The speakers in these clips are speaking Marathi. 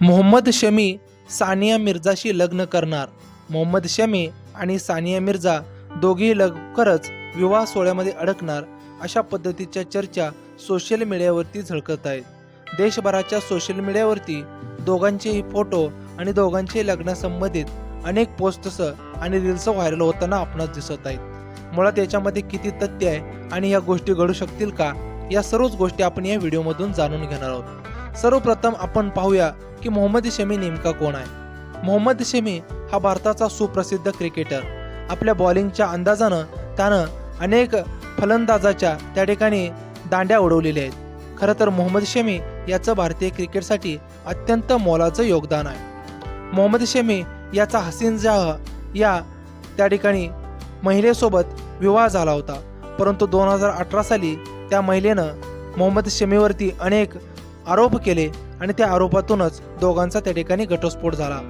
मोहम्मद शमी सानिया मिर्झाशी लग्न करणार. मोहम्मद शमी आणि सानिया मिर्झा दोघेही लवकरच विवाह सोहळ्यामध्ये अडकणार अशा पद्धतीच्या चर्चा सोशल मीडियावरती झळकत आहेत. देशभराच्या सोशल मीडियावरती दोघांचेही फोटो आणि दोघांचे लग्नासंबंधित अनेक पोस्टस आणि रील्स व्हायरल होताना आपणास दिसत आहेत. मुळात याच्यामध्ये किती तथ्य आहे आणि या गोष्टी घडू शकतील का? या सर्वच गोष्टी आपण या व्हिडिओमधून जाणून घेणार आहोत. सर्वप्रथम आपण पाहूया की मोहम्मद शमी नेमका कोण आहे. मोहम्मद शमी हा भारताचा सुप्रसिद्ध क्रिकेटर आपल्या बॉलिंगच्या अंदाजानं त्यानं अनेक फलंदाजाच्या त्या ठिकाणी दांड्या उडवलेल्या आहेत. खरं तर मोहम्मद शमी याचं भारतीय क्रिकेटसाठी अत्यंत मोलाचं योगदान आहे. मोहम्मद शमी याचा हसीन जाह या त्या ठिकाणी महिलेसोबत विवाह झाला होता. परंतु दोन हजार अठरा साली त्या महिलेनं मोहम्मद शमीवरती अनेक आरोप केले आणि त्या आरोपातूनच दोघांचा त्या ठिकाणी घटस्फोट झाला.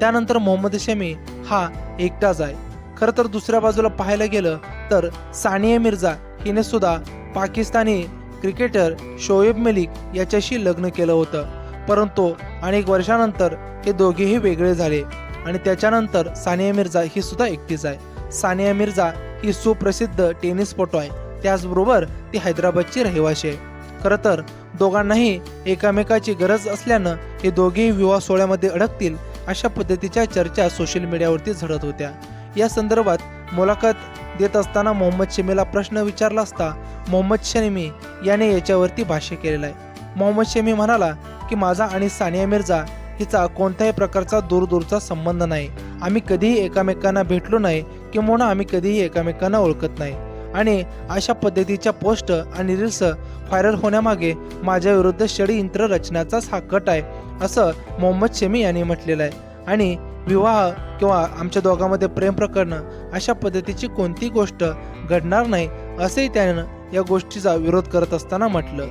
त्यानंतर मोहम्मद शमी हा एकटाच आहे. खरं तर दुसऱ्या बाजूला पाहायला गेलं तर सानिया मिर्झा हिने सुद्धा पाकिस्तानी क्रिकेटर शोएब मलिक याच्याशी लग्न केलं होतं. परंतु अनेक वर्षानंतर हे दोघेही वेगळे झाले आणि त्याच्यानंतर सानिया मिर्झा ही सुद्धा एकटीच आहे. सानिया मिर्झा ही सुप्रसिद्ध टेनिसपटू आहे. त्याचबरोबर ती हैदराबादची रहिवाशी आहे. खरं तर दोघांनाही एकामेकाची गरज असल्यानं हे दोघेही विवाह सोहळ्यामध्ये अडकतील अशा पद्धतीच्या चर्चा सोशल मीडियावरती झडत होत्या. या संदर्भात मुलाखत देत असताना मोहम्मद शमीला प्रश्न विचारला असता मोहम्मद शमी याने याच्यावरती भाष्य केलेलं आहे. मोहम्मद शमी म्हणाला की माझा आणि सानिया मिर्झा हिचा कोणत्याही प्रकारचा दूरदूरचा संबंध नाही. आम्ही कधीही एकामेकांना भेटलो नाही किंवा आम्ही कधीही एकामेकांना ओळखत नाही. आणि अशा पद्धतीच्या पोस्ट आणि रील्स व्हायरल होण्यामागे माझ्या विरुद्ध षडयंत्र रचण्याचाच हा कट आहे असं मोहम्मद शमी यांनी म्हटलेलं आहे. आणि विवाह किंवा आमच्या दोघांमध्ये प्रेम प्रकरण अशा पद्धतीची कोणती गोष्ट घडणार नाही असंही त्यानं या गोष्टीचा विरोध करत असताना म्हटलं.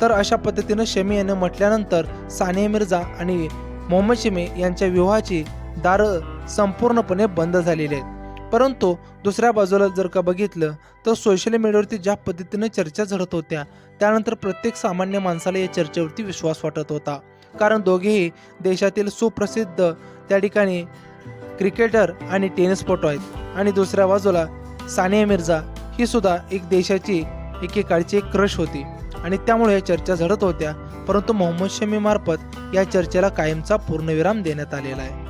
तर अशा पद्धतीनं शमी यानं म्हटल्यानंतर सानिया मिर्झा आणि मोहम्मद शमी यांच्या विवाहाची दारं संपूर्णपणे बंद झालेली आहेत. परंतु दुसऱ्या बाजूला जर का बघितलं तर सोशल मीडियावरती ज्या पद्धतीनं चर्चा झडत होत्या त्यानंतर प्रत्येक सामान्य माणसाला या चर्चेवरती विश्वास वाटत होता. कारण दोघेही देशातील सुप्रसिद्ध त्या ठिकाणी क्रिकेटर आणि टेनिसपटू आहेत. आणि दुसऱ्या बाजूला सानिया मिर्झा ही सुद्धा एक देशाची एकेकाळची एक क्रश होती. आणि त्यामुळे या चर्चा झडत होत्या परंतु मोहम्मद शमीमार्फत या चर्चेला कायमचा पूर्णविराम देण्यात आलेला आहे.